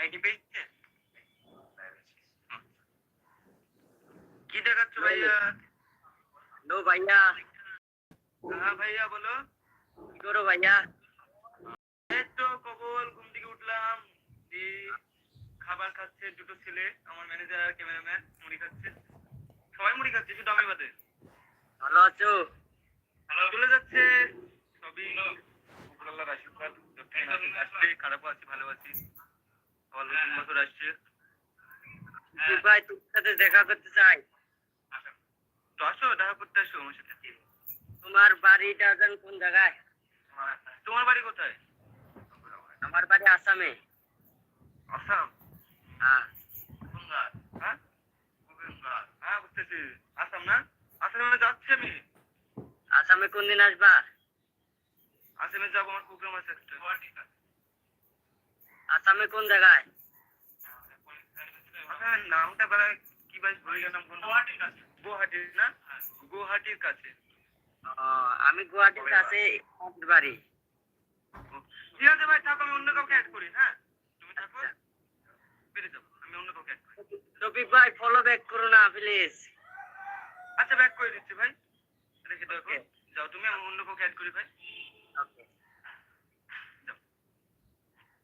ID পেয়েছে? কি দেখাচ্ছ ভাইয়া? লো ভাইয়া। হ্যাঁ ভাইয়া বলো। কি করো ভাইয়া? তো কবল ঘুম থেকে উঠলাম। এই খাবার খাচ্ছে দুটো ছেলে আমার ম্যানেজার আর ক্যামেরাম্যান মুড়ি খাচ্ছে। সবাই মুড়ি খাচ্ছে শুধু আমি বাদে। ভালো আছো? হ্যালো চলে যাচ্ছে। সবই উপরাল্লাহর আশীর্বাদ খারাপও আছে ভালো আছি। সবার নতুন বছর ভাই তোর সাথে দেখা করতে চাই। তো আসো দেখা করতে আসো আমার সাথে তোমার বাড়িটা যেন কোন জায়গায়? তোমার বাড়ি কোথায়? আমার বাড়ি আসামে। আসাম? হ্যাঁ। হ্যাঁ? হ্যাঁ বুঝতেছি। আসাম না? আসামে যাচ্ছি আমি। আসামে কোন দিন আসবা? আসামে যাব আমার প্রোগ্রাম আছে একটা। আসামে কোন জায়গায়? নামটা বেলা কি ভাই ভুলে গেলাম গুয়াহাটির না? গুয়াহাটির কাছে। আমি গুয়াহাটির কাছে বাড়ি। ঠিক আছে ভাই থাকো আমি অন্য কাউকে অ্যাড করি হ্যাঁ? তুমি থাকো পেরে যাব আমি অন্য কাউকে অ্যাড করি। রফিক ভাই ফলো ব্যাক করো না প্লিজ আচ্ছা ব্যাক করে দিচ্ছি ভাই। রেখে। Okay. যাও তুমি আমি অন্য কাউকে অ্যাড করি ভাই।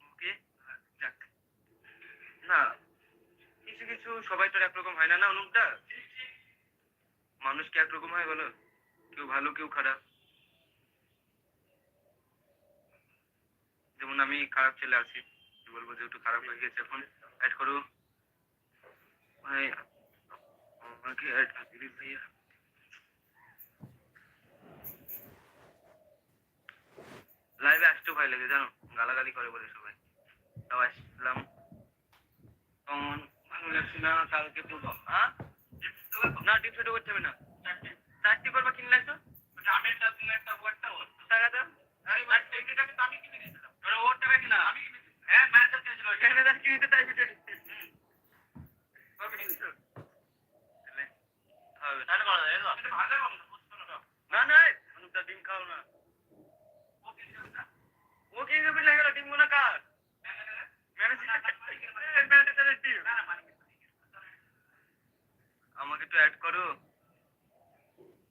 ওকে যাক না কিছু কিছু সবাই তো একরকম হয় না না অনুপদা মানুষ কি একরকম হয় বলো? কেউ ভালো, কেউ খারাপ। যেমন আমি খারাপ ছেলে আছি বলব, যেহেতু খারাপ হয়ে গেছে এখন অ্যাড করো। ভাই ভাইয়া। লাইভে আসতেও ভয় লাগে, জানো? গালাগালি করে বলে সবাই। তাও আসলাম। ভালো লাগছে না কালকে পূর্ব হ্যাঁ? না ডিপ করতে হবে না। চারটি করবা একটা ও টাকা দাও আরে ভাই টেকনিকটা কিন্তু আমি কিনে দিয়েছিলাম আরে ওর টাকা কিনা আমি কিনে দিয়েছি হ্যাঁ ম্যানেজার কিনেছিল ম্যানেজার কিনেছে তাই ভিডিও দিচ্ছে কবে কিনেছো হবে তাহলে বলা যায় না না অনুপটা ডিম খাও না ও কি হবে লাগে ডিমগুলো কার ম্যানেজারের টিম তো অ্যাড করো।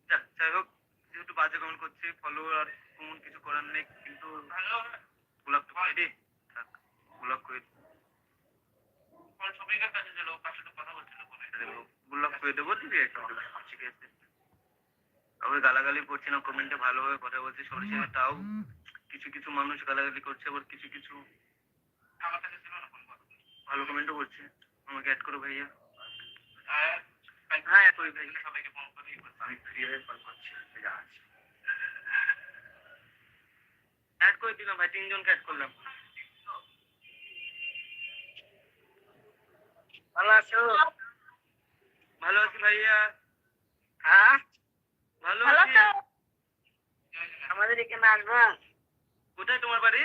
যাই হোক যেহেতু বাজে কমেন্ট করছে ফলোয়ার কোন কিছু করার নেই কিন্তু ব্লক তো করে ব্লক করে ব্লক দেবো ঠিক আছে। তবে গালাগালি করছি না কমেন্টে ভালোভাবে কথা বলছি সবার তাও কিছু কিছু মানুষ গালাগালি করছে আবার কিছু কাছে ভালো কমেন্টও করছে। আমাকে অ্যাড করো ভাইয়া। অ্যাড ভাই সবাইকে ফোন করি আমি ফ্রি কল করছি অ্যাড করে দিলাম ভাই তিনজনকে অ্যাড করলাম। ভালো আছো? ভালো আছি ভাইয়া। হ্যাঁ? ভালো আছি। আমাদের এখানে আসবা। কোথায় তোমার বাড়ি?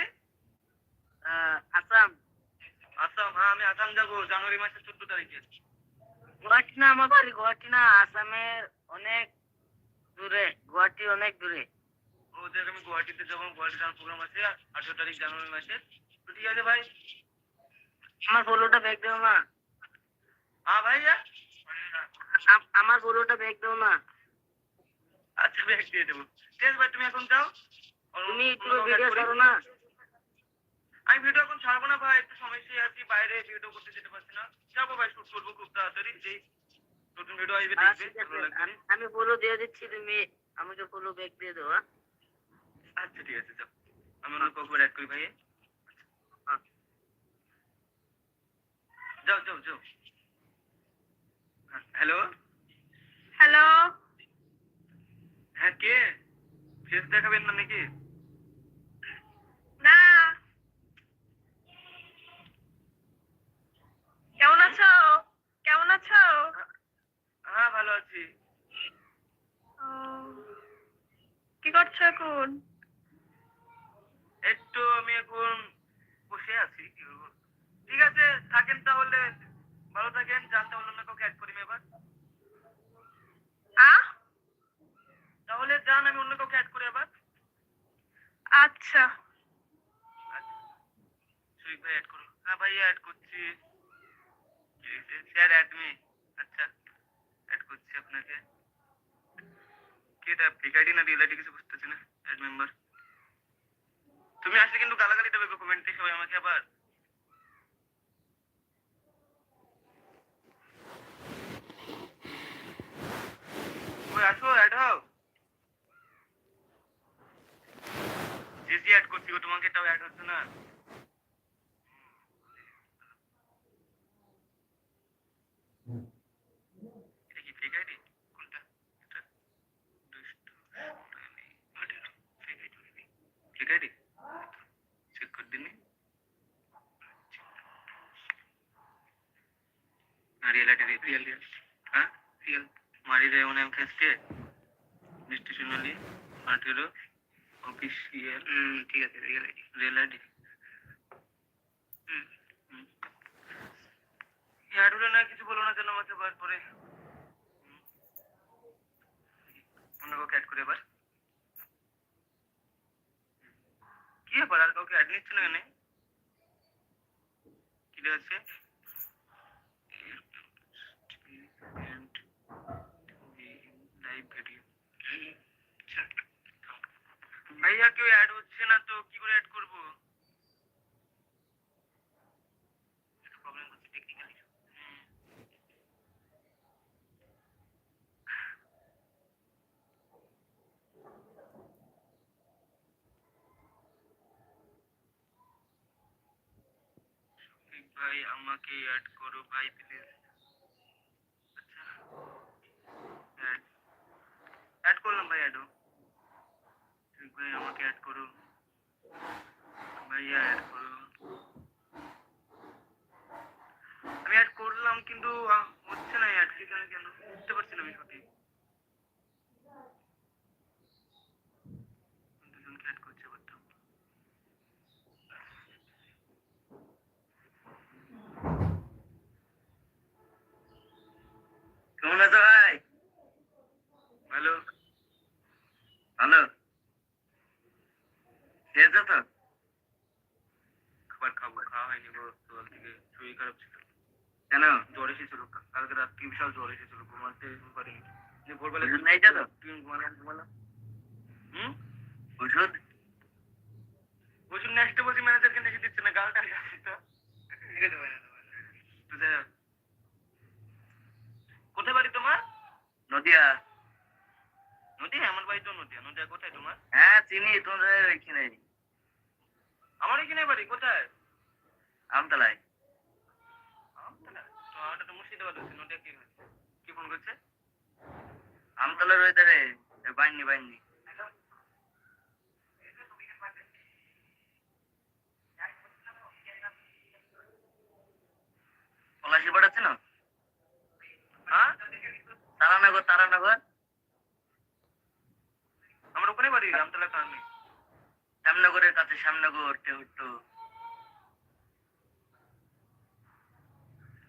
আসাম। আসাম হ্যাঁ আমি আসাম যাব জানুয়ারি মাসের চোদ্দ তারিখে। গুয়াহাটি না আমার বাড়ি গুয়াহাটি না আসামের অনেক দূরে গুয়াহাটি অনেক দূরে। ওদের আমি গুয়াহাটিতে যাব গুয়াহাটি যাওয়ার প্রোগ্রাম আছে আঠেরো তারিখ জানুয়ারি মাসে। তো ঠিক আছে ভাই। আমার ফলোটা ব্যাগ দাও না হ্যাঁ ভাইয়া আমার ফলোটা ব্যাগ দাও না আচ্ছা ব্যাগ দিয়ে দেবো। ঠিক আছে ভাই তুমি এখন যাও। তুমি একটু ভিডিও করো। না। আমি ভিডিও এখন ছাড়বো না ভাই একটু সমস্যায় আছি বাইরে ভিডিও করতে যেতে পারছি না। যাব ভাই শুট করব খুব তাড়াতাড়ি যেই নতুন ভিডিও আসবে আচ্ছা, দেখবে আমি- ফলো দিয়ে দিচ্ছি তুমি আমাকে ফলো ব্যাগ দিয়ে দাও হ্যাঁ? আচ্ছা ঠিক আছে যাও। আমি অন্য কাউকে অ্যাড করি ভাই হ্যাঁ। যাও যাও যাও। হ্যালো হ্যালো হ্যাঁ কে? ফেস দেখাবেন না নাকি না কেমন আছো কেমন আছো হ্যাঁ ভালো কি করছ এখন? একটু আমি এখন বসে আছি ঠিক আছে থাকেন তাহলে। ভালো থাকেন জানতে হলো না কাউকে অ্যাড করি এবার। তাহলে যান আমি অন্য কাউকে অ্যাড করি আবার। আচ্ছা। আচ্ছা। সুইক ভাই অ্যাড করুন। না ভাইয়া অ্যাড করছি। স্যার অ্যাড মি আচ্ছা। করছি আপনাকে। কি এটা ফেক না রিয়েল আইডি কিছু বুঝতেছি না? অ্যাড মেম্বার তুমি আসলে কিন্তু গালাগালি দেবে কমেন্টে সবাই আমাকে আবার। ওই আসো অ্যাড হও। জি জি অ্যাড করছি তোমাকে এটাও অ্যাড হচ্ছে না এটা কি ফেক আইডি কোনটা এটা দুষ্টু সোনালি আঠেরো fake ID fake ID check করে দিনি রিয়েল আইডি রিয়েল রিয়েল হ্যাঁ রিয়েল মারি রে মনে ফেসকে মিষ্টি সোনালি আঠেরো অফিসিয়াল ঠিক আছে রিয়েল আইডি রিয়েল আইডি ইয়াডুলে না কিছু বলো না কেন আমাকে বার করে? অন্য কাউকে অ্যাড করে এবার কি ব্যাপার, আর কাউকে অ্যাড নিচ্ছে না কেন? কি আছে লাইভ ভিডিও ভাইয়া কেউ অ্যাড হচ্ছে না তো কি করে অ্যাড করব? প্রবলেম হচ্ছে ভাই, আমাকে অ্যাড করো ভাই প্লিজ আচ্ছা। অ্যাড করলাম ভাই অ্যাডও ভাই, আমাকে অ্যাড করো ভাইয়া অ্যাড করো আমি অ্যাড করলাম, কিন্তু হচ্ছে না অ্যাড কি কেন কেন বুঝতে পারছি না আমি সঠিক দুজনকে অ্যাড করছে করতাম কেমন আছো ভাই হ্যালো হ্যালো খেয়েছো তো খাবার খাব খাওয়া হয়নি গো সকাল থেকে শরীর খারাপ ছিল। কেন? জ্বর এসেছিল। কা- কালকে রাত্রি বিশাল জ্বর এসেছিল ঘুমাতে পারিনি। ভোরবেলা ওষুধ নেই তুমি ঘুমালাম ঘুমালাম হুম? ওষুধ? ওষুধ নিয়ে বলছি ম্যানেজারকে লিখে দিচ্ছে না গালটা যাচ্ছে তো। তো যাই হোক। কোথায় বাড়ি তোমার? নদিয়া। নদিয়া? আমার বাড়ি তো নদিয়া। নদিয়া কোথায় তোমার? হ্যাঁ চিনি তোমাদের আমার এখানে বাড়ি কোথায়? আমতলায়। ওটা তো মুর্শিদাবাদ কি কি ফোন করছে? আমতলার ওই বাইনি বাইনি পলাশি পাঠাচ্ছে না? হ্যাঁ? তারানগর তারানগর। আমার ওখানে বাড়ি, আমতলা কারণে শ্যামনগরের কাছে, শ্যামনগর টেউট্টু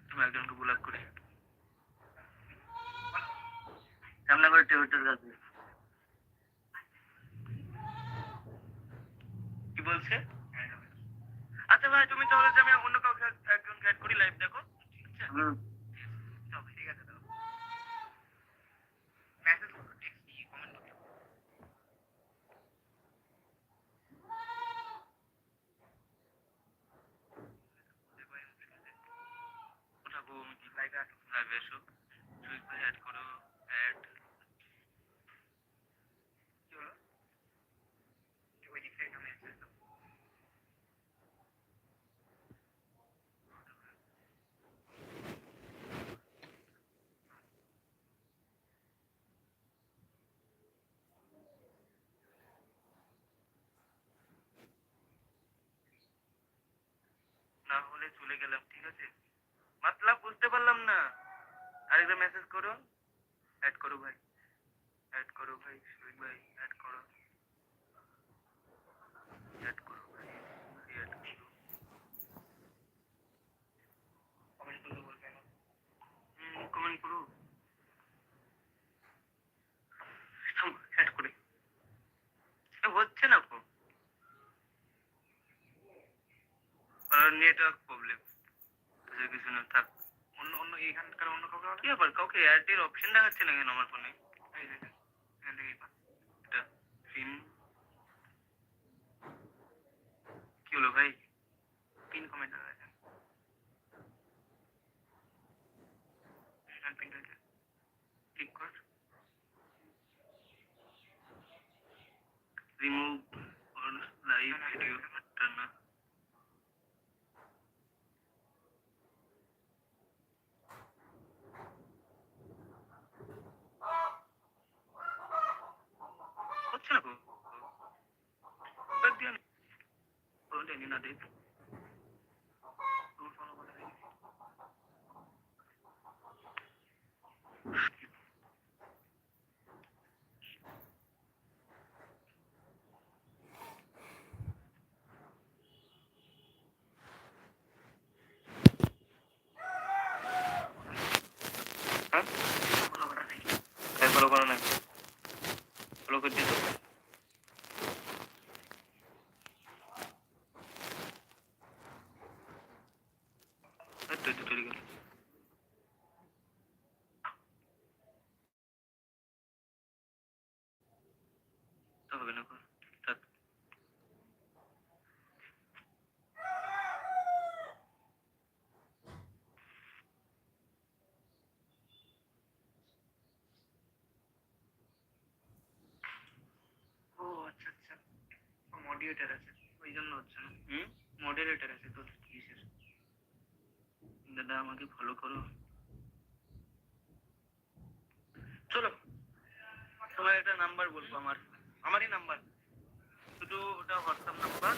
তুমি একজনকে ব্লক করে শ্যামনগর টেউট্টুর কাছে কি বলছে? আচ্ছা ভাই তুমি তাহলে যে আমি অন্য কাউকে একজনকে অ্যাড করি লাইভ দেখো। ঠিক আছে? লাইভে আসো লাইভে এসো সুইচ ভাই অ্যাড করো অ্যাড কি হলো ওই দিক থেকে আমি এসে না হলে চলে গেলাম, ঠিক আছে? মতলব বুঝতে পারলাম না। আরেকটা মেসেজ করো অ্যাড করো ভাই। অ্যাড করো ভাই সুইট ভাই অ্যাড করো। অ্যাড করো ভাই অ্যাড করো কমেন্ট করতে বলবে না হুম কমেন্ট করো অ্যাড করে এ, হচ্ছে না কো নেটওয়ার্ক প্রবলেম কিছু কিছু না থাক। অন্য অন্য এইখানকার অন্য কাউকে কি ব্যাপার? কাউকে এয়ারটেল অপশন দেখাচ্ছে না কেন আমার ফোনে সিম কি হলো ভাই? পিন কমেন্ট ঠিক কর। রিমুভ লাইভ ভিডিও টার্ন হচ্ছে না গো বাদ দিও না ফোন টেনে না দেখ রুল ফলো করে দেখি হ্যাঁ ফলো করা দেখি তাই ফলো করো না ফলো করে দিও এই তো, এই তো তৈরি গেল হবে না আচ্ছা। আচ্ছা মডিউটার আছে। ওই জন্য হচ্ছে না। হুম? মডারেটর আছে তো কিসের দাদা, আমাকে ফলো করো। চলো তোমার একটা নাম্বার বলব আমার। আমারই নাম্বার শুধু ওটা হোয়াটসঅ্যাপ নাম্বার